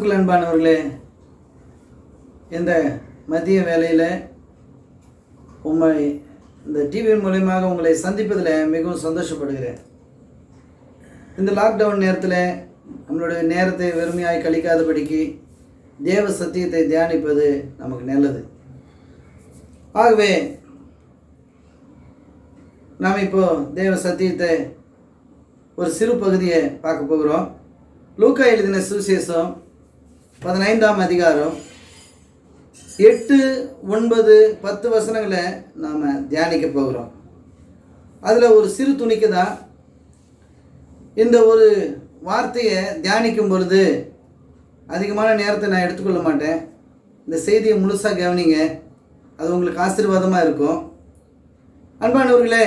கிறிஸ்துக்குள் அன்பானவர்களே இந்த மதிய வேலையில் உண்மை இந்த டிவி மூலயமாக உங்களை சந்திப்பதில் மிகவும் சந்தோஷப்படுகிறேன். இந்த லாக்டவுன் நேரத்தில் நம்மளுடைய நேரத்தை வெறுமையாய் கழிக்காதபடிக்கு தேவ சத்தியத்தை தியானிப்பது நமக்கு நல்லது. ஆகவே நாம் இப்போது தேவ சத்தியத்தை ஒரு சிறு பகுதியை பார்க்க போகிறோம். லூக்கா எழுதின சுவிசேஷம் பதினைந்தாம் அதிகாரம். எட்டு ஒன்பது பத்து வசனங்களை நாம் தியானிக்க போகிறோம். அதில் ஒரு சிறு துணிக்கு தான் இந்த ஒரு வார்த்தையை தியானிக்கும் பொழுது அதிகமான நேரத்தை நான் எடுத்துக்கொள்ள மாட்டேன். இந்த செய்தியை முழுசாக கவனிங்க. அது உங்களுக்கு ஆசீர்வாதமாக இருக்கும். அன்பானவர்களே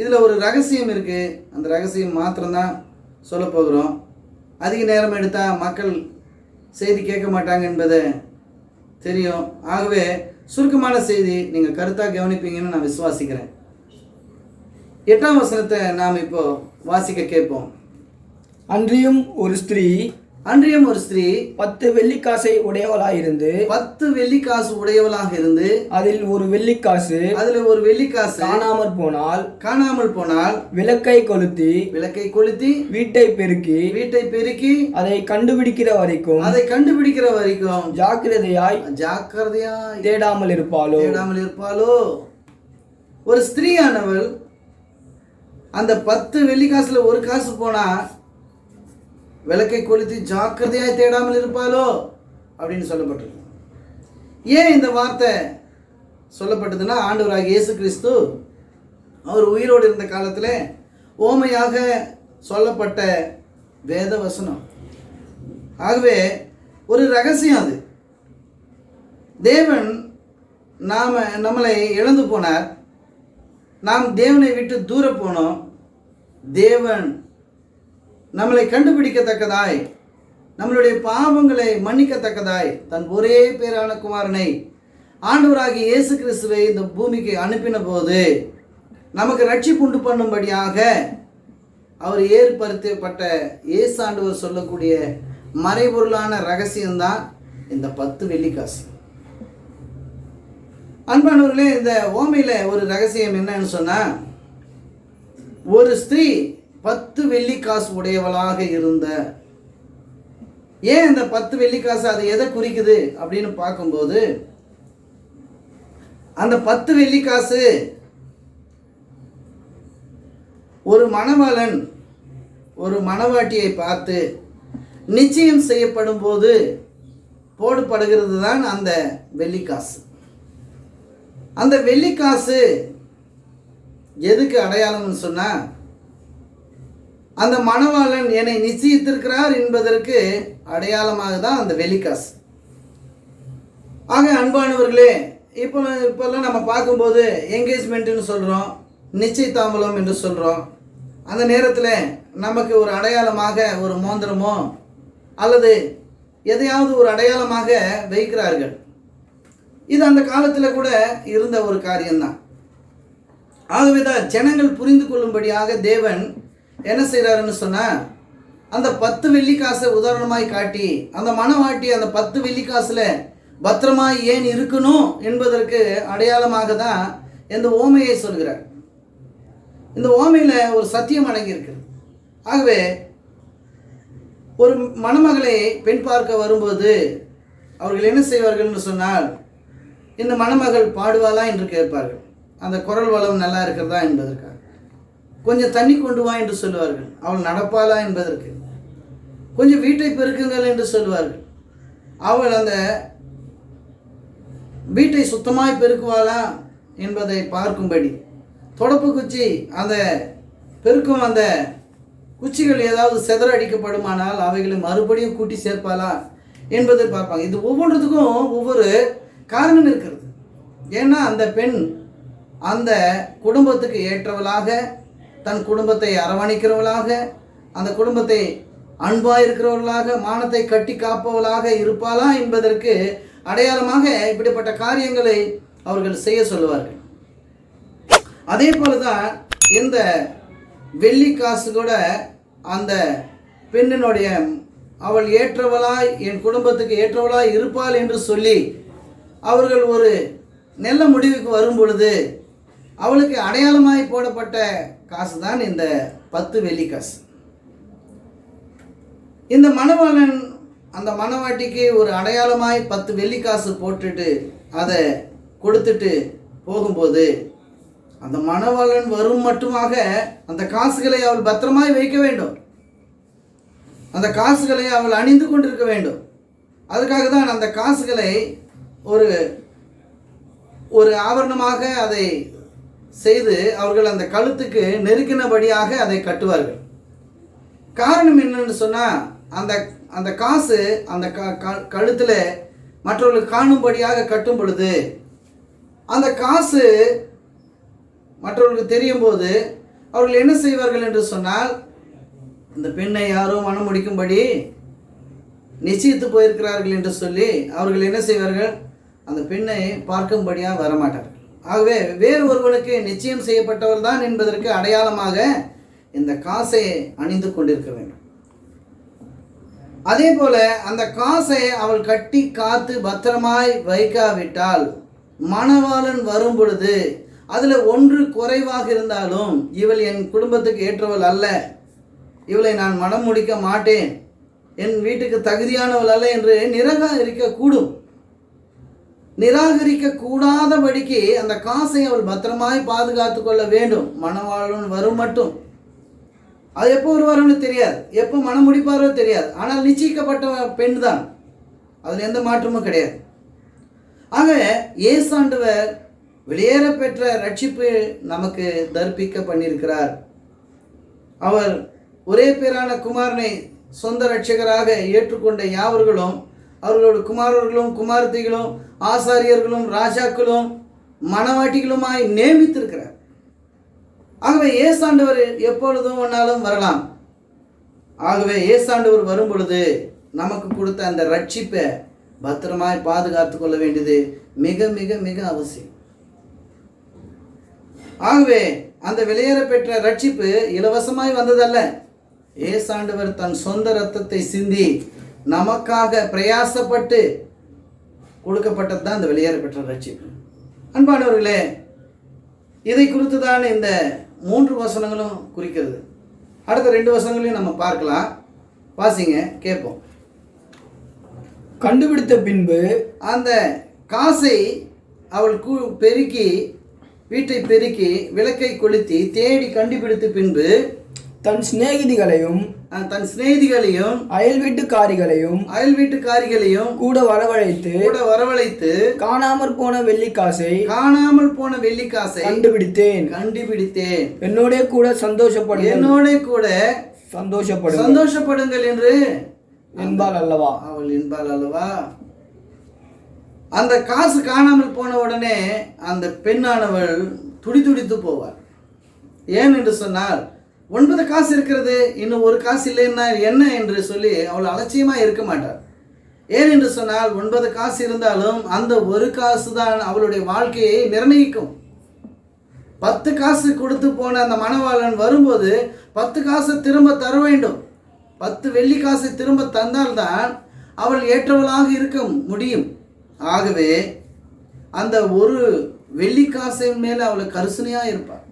இதில் ஒரு ரகசியம் இருக்குது அந்த ரகசியம் மாத்திரம்தான் சொல்ல போகிறோம். அதிக நேரம் எடுத்தால் மக்கள் செய்தி கேட்க மாட்டாங்க என்பதை தெரியும். ஆகவே சுருக்கமான செய்தி நீங்கள் கருத்தாக கவனிப்பீங்கன்னு நான் விசுவாசிக்கிறேன். எட்டாம் வசனத்தை நாம் இப்போ வாசிக்க கேட்போம். அன்றியும் ஒரு ஸ்திரீ அன்றியும் ஒரு ஸ்திரீ பத்து வெள்ளிக்காசை உடையவளாயிருந்து பத்து வெள்ளிக்காசு உடையவளாக இருந்து அதில் ஒரு வெள்ளிக்காசு அதுல ஒரு வெள்ளிக்காசு காணாமற் போனால் காணாமல் போனால் விளக்கை கொளுத்தி விளக்கை கொளுத்தி வீட்டை பெருக்கி வீட்டை பெருக்கி அதை கண்டுபிடிக்கிற வரைக்கும் அதை கண்டுபிடிக்கிற வரைக்கும் ஜாக்கிரதையாய் ஜாக்கிரதையா தேடாமல் இருப்பாளோ? தேடாமல் இருப்பாளோ? ஒரு ஸ்திரீயானவள் அந்த பத்து வெள்ளி காசுல ஒரு காசு போனா விளக்கை கொளுத்தி ஜாக்கிரதையாய் தேடாமல் இருப்பாளோ? அப்படின்னு சொல்லப்பட்டிருக்கு. ஏன் இந்த வார்த்தை சொல்லப்பட்டதுன்னா ஆண்டவராக இயேசு கிறிஸ்து அவர் உயிரோடு இருந்த காலத்தில் ஓமையாக சொல்லப்பட்ட வேத வசனம் ஆகவே ஒரு ரகசியம் அது. தேவன் நாம் நம்மளை இழந்து போனார். நாம் தேவனை விட்டு தூர போனோம். தேவன் நம்மளை கண்டுபிடிக்கத்தக்கதாய் நம்மளுடைய பாவங்களை மன்னிக்கத்தக்கதாய் தன் ஒரே பேரான குமாரனை ஆண்டவராகிய இயேசு கிறிஸ்துவை இந்த பூமிக்கு அனுப்பின போது நமக்கு ரட்சிப்புண்டு பண்ணும்படியாக அவர் ஏற்படுத்தப்பட்ட இயேசு ஆண்டவர் சொல்லக்கூடிய மறைபொருளான ரகசியம்தான் இந்த பத்து வெள்ளிக்காசு. அன்பானவர்களே இந்த ஓமையில் ஒரு ரகசியம் என்னன்னு சொன்னால் ஒரு ஸ்திரீ பத்து வெள்ளிக்காசு உடையவளாக இருந்த. ஏன் இந்த பத்து வெள்ளிக்காசு அது எதை குறிக்குது அப்படின்னு பார்க்கும்போது அந்த பத்து வெள்ளிக்காசு ஒரு மணவாளன் ஒரு மணவாட்டியை பார்த்து நிச்சயம் செய்யப்படும் போது போடப்படுகிறது தான் அந்த வெள்ளிக்காசு. அந்த வெள்ளிக்காசு எதுக்கு அடையாளம்னு சொன்னால் அந்த மணவாளன் என்னை நிச்சயித்திருக்கிறார் என்பதற்கு அடையாளமாக தான் அந்த வெள்ளிக்காசு ஆக அன்பானவர்களே இப்போ இப்போல்லாம் நம்ம பார்க்கும்போது என்கேஜ்மெண்ட்டுன்னு சொல்கிறோம் நிச்சயதாம்பலம் என்று சொல்கிறோம் அந்த நேரத்தில் நமக்கு ஒரு அடையாளமாக ஒரு மோந்திரமோ அல்லது எதையாவது ஒரு அடையாளமாக வைக்கிறார்கள். இது அந்த காலத்தில் கூட இருந்த ஒரு காரியம்தான். ஆகவே தான் ஜனங்கள் புரிந்து கொள்ளும்படியாக தேவன் என்ன செய்கிறாருன்னு சொன்னால் அந்த பத்து வெள்ளிக்காசை உதாரணமாய் காட்டி அந்த மனவாட்டி அந்த பத்து வெள்ளிக்காசில் பத்திரமாய் ஏன் இருக்கணும் என்பதற்கு அடையாளமாக தான் இந்த ஓமையை சொல்கிறார். இந்த ஓமையில் ஒரு சத்தியம் அடங்கியிருக்கிறது ஆகவே ஒரு மணமகளை பெண் பார்க்க வரும்போது அவர்கள் என்ன செய்வார்கள்னு சொன்னால் இந்த மணமகள் பாடுவாளா என்று கேட்பார்கள். அந்த குரல் வளம் நல்லா இருக்கிறதா என்பதற்காக. கொஞ்சம் தண்ணி கொண்டு வா என்று சொல்லுவார்கள். அவள் நடப்பாளா என்பதற்கு. கொஞ்சம் வீட்டை பெருக்குங்கள் என்று சொல்லுவார்கள். அவள் அந்த வீட்டை சுத்தமாய் பெருக்குவாளா என்பதை பார்க்கும்படி. தொடப்பு குச்சி அந்த பெருக்கும் அந்த குச்சிகள் ஏதாவது செதற அடிக்கப்படுமானால் அவைகளை மறுபடியும் கூட்டி சேர்ப்பாளா என்பதை பார்ப்பாங்க. இது ஒவ்வொன்றுத்துக்கும் ஒவ்வொரு காரணம் இருக்கிறது. ஏன்னா அந்த பெண் அந்த குடும்பத்துக்கு ஏற்றவளாக தன் குடும்பத்தை அரவணைக்கிறவளாக அந்த குடும்பத்தை அன்பாக இருக்கிறவர்களாக மானத்தை கட்டி காப்பவளாக இருப்பாளா என்பதற்கு அடையாளமாக இப்படிப்பட்ட காரியங்களை அவர்கள் செய்ய சொல்லுவார்கள். அதே போல தான் இந்த வெள்ளி காசு கூட அந்த பெண்ணினுடைய அவள் ஏற்றவளாய் என் குடும்பத்துக்கு ஏற்றவளாய் இருப்பாள் என்று சொல்லி அவர்கள் ஒரு நல்ல முடிவுக்கு வரும் பொழுது அவளுக்கு அடையாளமாய் போடப்பட்ட காசு தான் இந்த பத்து வெள்ளி காசு. இந்த மணவாளன் அந்த மணவாட்டிக்கு ஒரு அடையாளமாய் பத்து வெள்ளி காசு போட்டுட்டு அதை கொடுத்துட்டு போகும்போது அந்த மணவாளன் வரும் மட்டுமாக அந்த காசுகளை அவள் பத்திரமாய் வைக்க வேண்டும். அந்த காசுகளை அவள் அணிந்து கொண்டிருக்க வேண்டும். அதுக்காக தான் அந்த காசுகளை ஒரு ஒரு ஆவரணமாக அதை செய்து அவர்கள் அந்த கழுத்துக்கு நெருக்கினபடியாக அதை கட்டுவார்கள். காரணம் என்னன்னு சொன்னால் அந்த அந்த காசு அந்த க கழுத்தில் மற்றவர்களுக்கு காணும்படியாக கட்டும் பொழுது அந்த காசு மற்றவர்களுக்கு தெரியும் போது அவர்கள் என்ன செய்வார்கள் என்று சொன்னால் இந்த பெண்ணை யாரோ மனம் முடிக்கும்படி நிச்சயித்து போயிருக்கிறார்கள் என்று சொல்லி அவர்கள் என்ன செய்வார்கள்? அந்த பெண்ணை பார்க்கும்படியாக வரமாட்டார்கள். ஆகவே வேறு ஒருவனுக்கு நிச்சயம் செய்யப்பட்டவர் தான் என்பதற்கு அடையாளமாக இந்த காசை அணிந்து கொண்டிருக்க வேண்டும். அதே போல அந்த காசை அவள் கட்டி காத்து பத்திரமாய் வைக்காவிட்டால் மணவாளன் வரும் பொழுது அதில் ஒன்று குறைவாக இருந்தாலும் இவள் என் குடும்பத்துக்கு ஏற்றவள் அல்ல. இவளை நான் மனம் முடிக்க மாட்டேன். என் வீட்டுக்கு தகுதியானவள் அல்ல என்று நிராகரிக்க இருக்கக்கூடும். நிராகரிக்க கூடாதபடிக்கு அந்த காசை அவள் பத்திரமாய் பாதுகாத்து கொள்ள வேண்டும் மணவாளன் வரும் மட்டும். அது எப்போ வருவாருன்னு தெரியாது. எப்போ மனம் முடிப்பாரோ தெரியாது. ஆனால் நிச்சயிக்கப்பட்ட பெண் தான் அதில் எந்த மாற்றமும் கிடையாது. ஆக ஏசாண்டவர் வெளியேற பெற்ற ரட்சிப்பு நமக்கு தர்ப்பிக்க பண்ணியிருக்கிறார். அவர் ஒரே பேரான குமாரனை சொந்த ரட்சகராக ஏற்றுக்கொண்ட யாவர்களும் அவர்களோட குமாரர்களும் குமார்த்திகளும் ஆசாரியர்களும் ராஜாக்களும் மனவாட்டிகளுமாய் நியமித்திருக்கிறார். ஆகவே ஏசாண்டவர் எப்பொழுதும் ஒன்னாலும் வரலாம். ஆகவே ஏசாண்டவர் வரும் பொழுது நமக்கு கொடுத்த அந்த ரட்சிப்பை பத்திரமாய் பாதுகாத்து கொள்ள வேண்டியது மிக மிக மிக அவசியம். ஆகவே அந்த வெளியேற பெற்ற ரட்சிப்பு இலவசமாய் வந்ததல்ல. ஏசாண்டவர் தன் சொந்த ரத்தத்தை சிந்தி நமக்காக பிரயாசப்பட்டு கொடுக்கப்பட்டது தான் இந்த வெளியேற பெற்ற ரட்சிப்பு அன்பானவர்களே இதை குறித்து தான் இந்த மூன்று வசனங்களும் குறிக்கிறது. அடுத்த ரெண்டு வசனங்களையும் நம்ம பார்க்கலாம். வாசிங்க கேட்போம். கண்டுபிடித்த பின்பு அந்த காசை அவள் கூ பெருக்கி வீட்டை பெருக்கி விளக்கை கொளுத்தி தேடி கண்டுபிடித்த பின்பு தன் சிநேகிதிகளையும் தன் சிநேகிதிகளையும் அயல் வீட்டுக்காரிகளையும் அயல் வீட்டுக்காரிகளையும் கூட வரவழைத்து கூட வரவழைத்து காணாமற் போன வெள்ளிக்காசை காணாமல் போன வெள்ளிக்காசை கண்டுபிடித்தேன். கண்டுபிடித்தேன். என்னோட கூட சந்தோஷப்படுங்கள். என்னோட கூட சந்தோஷப்படுங்கள். சந்தோஷப்படுங்கள் என்று என்பால் அல்லவா? அவள் என்பாள் அல்லவா? அந்த காசு காணாமல் போன உடனே அந்த பெண்ணானவள் துடிதுடித்து போவாள். ஏன் என்று சொன்னால் ஒன்பது காசு இருக்கிறது இன்னும் ஒரு காசு இல்லைன்னா என்ன என்று சொல்லி அவள் அலட்சியமாக இருக்க மாட்டார் ஏன் என்று சொன்னால் ஒன்பது காசு இருந்தாலும் அந்த ஒரு காசு தான் அவளுடைய வாழ்க்கையை நிர்ணயிக்கும். பத்து காசு கொடுத்து போன அந்த மணவாளன் வரும்போது பத்து காசு திரும்ப தர வேண்டும். பத்து வெள்ளி காசை திரும்ப தந்தால்தான் அவள் ஏற்றவளாக இருக்க முடியும். ஆகவே அந்த ஒரு வெள்ளி காசின் மேலே அவளை கரிசனையாக இருப்பாள்.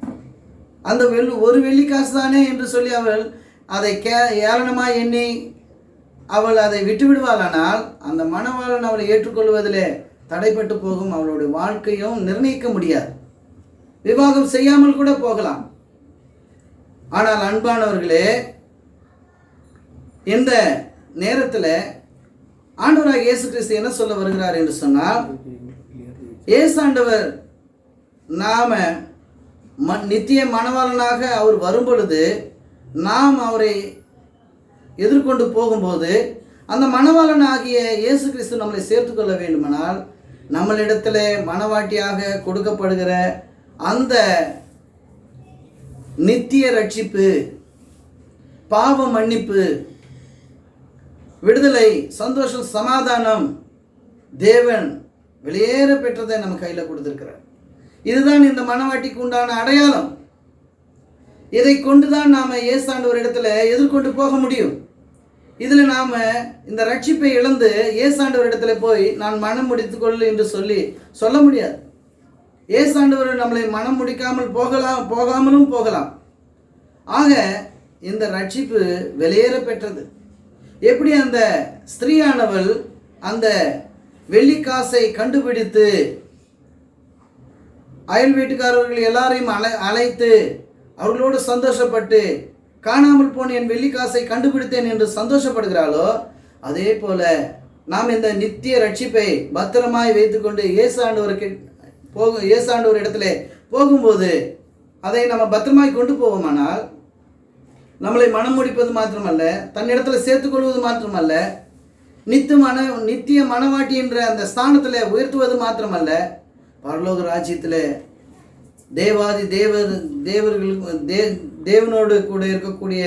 அந்த வெள்ளி ஒரு வெள்ளி காசு தானே என்று சொல்லி அவள் அதை கே ஏளனமாக எண்ணி அவள் அதை விட்டு விடுவாளானால் அந்த மணவாளன் அவளை ஏற்றுக்கொள்வதிலே தடைப்பட்டு போகும் அவளுடைய வாழ்க்கையும் நிர்ணயிக்க முடியாது. விவாகம் செய்யாமல் கூட போகலாம். ஆனால் அன்பானவர்களே இந்த நேரத்தில் ஆண்டவராக இயேசு கிறிஸ்து என்ன சொல்ல வருகிறார் என்று சொன்னால் ஏசாண்டவர் நாம ம நித்திய மணவாளனாக அவர் வரும் பொழுது நாம் அவரை எதிர்கொண்டு போகும்போது அந்த மணவாளன் ஆகிய இயேசு கிறிஸ்து நம்மளை சேர்த்துக்கொள்ள வேண்டுமானால் நம்மளிடத்தில் மனவாட்டியாக கொடுக்கப்படுகிற அந்த நித்திய ரட்சிப்பு பாவ மன்னிப்பு விடுதலை சந்தோஷம் சமாதானம் தேவன் வெளியேற பெற்றதை நம்ம கையில் கொடுத்துருக்கிறார். இதுதான் இந்த மனவாட்டிக்கு உண்டான அடையாளம். இதை கொண்டு தான் நாம் ஒரு இடத்துல எதிர்கொண்டு போக முடியும். இதில் நாம் இந்த ரட்சிப்பை இழந்து ஏசாண்டவர் இடத்துல போய் நான் மனம் முடித்துக்கொள்ளு என்று சொல்லி சொல்ல முடியாது. ஏசாண்டவர் நம்மளை மனம் முடிக்காமல் போகலாம் போகாமலும் போகலாம். ஆக இந்த ரட்சிப்பு வெளியேற பெற்றது. எப்படி அந்த ஸ்திரீயானவள் அந்த வெள்ளிக்காசை கண்டுபிடித்து அயல் வீட்டுக்காரர்கள் எல்லாரையும் அழை அழைத்து அவர்களோடு சந்தோஷப்பட்டு காணாமல் போன என் வெள்ளிக்காசை கண்டுபிடித்தேன் என்று சந்தோஷப்படுகிறாளோ? அதே போல நாம் இந்த நித்திய ரட்சிப்பை பத்திரமாய் வைத்துக்கொண்டு இயேசாண்டவருக்கு போகும் இயேசாண்டவர் இடத்துல போகும்போது அதை நம்ம பத்திரமாய் கொண்டு போவோமானால் நம்மளை மனம் முடிப்பது மாத்திரமல்ல தன்னிடத்துல சேர்த்துக்கொள்வது மாத்திரமல்ல நித்திய மன நித்திய மனவாட்டி என்ற அந்த ஸ்தானத்தில் உயர்த்துவது மாத்திரமல்ல பரலோக ராஜ்யத்தில் தேவாதி தேவர் தேவர்களுக்கு தே தேவனோடு கூட இருக்கக்கூடிய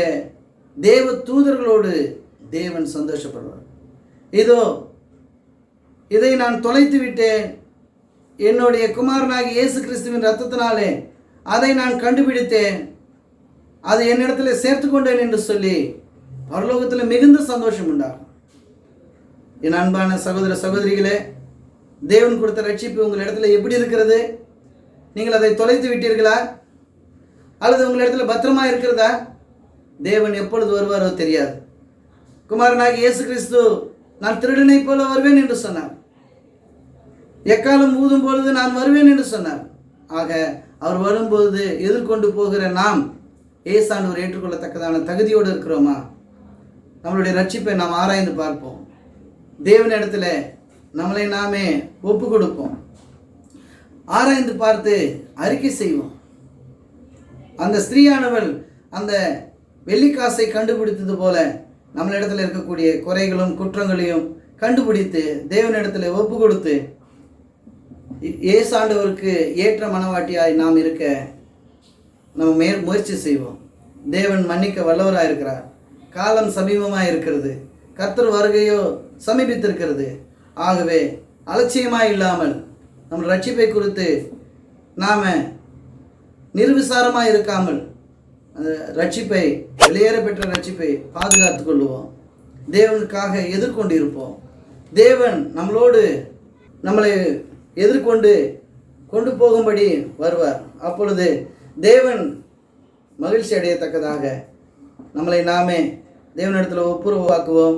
தேவ தூதர்களோடு தேவன் சந்தோஷப்படுவார். இதோ இதை நான் தொலைத்து விட்டேன். என்னுடைய குமாரனாகிய இயேசு கிறிஸ்துவின் ரத்தத்தினாலே அதை நான் கண்டுபிடித்தேன். அதை என்னிடத்தில் சேர்த்து கொண்டேன் என்று சொல்லி பரலோகத்தில் மிகுந்த சந்தோஷம் உண்டாகும். என் அன்பான சகோதர சகோதரிகளே தேவன் கொடுத்த ரட்சிப்பு உங்கள் இடத்துல எப்படி இருக்கிறது? நீங்கள் அதை தொலைத்து விட்டீர்களா? அல்லது உங்கள் இடத்துல பத்திரமா இருக்கிறதா? தேவன் எப்பொழுது வருவாரோ தெரியாது. குமாரனாகி இயேசு கிறிஸ்து நான் திருடனை போல வருவேன் என்று சொன்னார். எக்காலம் ஊதும் பொழுது நான் வருவேன் என்று சொன்னார். ஆக அவர் வரும்போது எதிர்கொண்டு போகிற நாம் ஏசாண்டவர் ஏற்றுக்கொள்ளத்தக்கதான தகுதியோடு இருக்கிறோமா? நம்மளுடைய ரட்சிப்பை நாம் ஆராய்ந்து பார்ப்போம். தேவனிடத்துல நம்மளை நாமே ஒப்பு கொடுப்போம் ஆராய்ந்து பார்த்து அறிக்கை செய்வோம். அந்த ஸ்திரீயானவள் அந்த வெள்ளிக்காசை கண்டுபிடித்தது போல நம்மளிடத்தில் இருக்கக்கூடிய குறைகளும் குற்றங்களையும் கண்டுபிடித்து தேவனிடத்தில் ஒப்பு கொடுத்து இ- ஏசாண்டவருக்கு ஏற்ற மனவாட்டியாய் நாம் இருக்க நம்ம மே முயற்சி செய்வோம். தேவன் மன்னிக்க வல்லவராக இருக்கிறார் காலம் சமீபமாக இருக்கிறது கர்த்தர் வருகையோ சமீபித்திருக்கிறது. ஆகவே அலட்சியமாக இல்லாமல் நம் ரட்சிப்பை குறித்து நாம் நிர்விசாரமாக இருக்காமல் அந்த ரட்சிப்பை வெளியேற பெற்ற ரட்சிப்பை பாதுகாத்து கொள்ளுவோம். தேவனுக்காக எதிர்கொண்டு இருப்போம் தேவன் நம்மளோடு நம்மளை எதிர்கொண்டு கொண்டு போகும்படி வருவார். அப்பொழுது தேவன் மகிழ்ச்சி அடையத்தக்கதாக நம்மளை நாமே தேவனிடத்தில் ஒப்புரவாக்குவோம்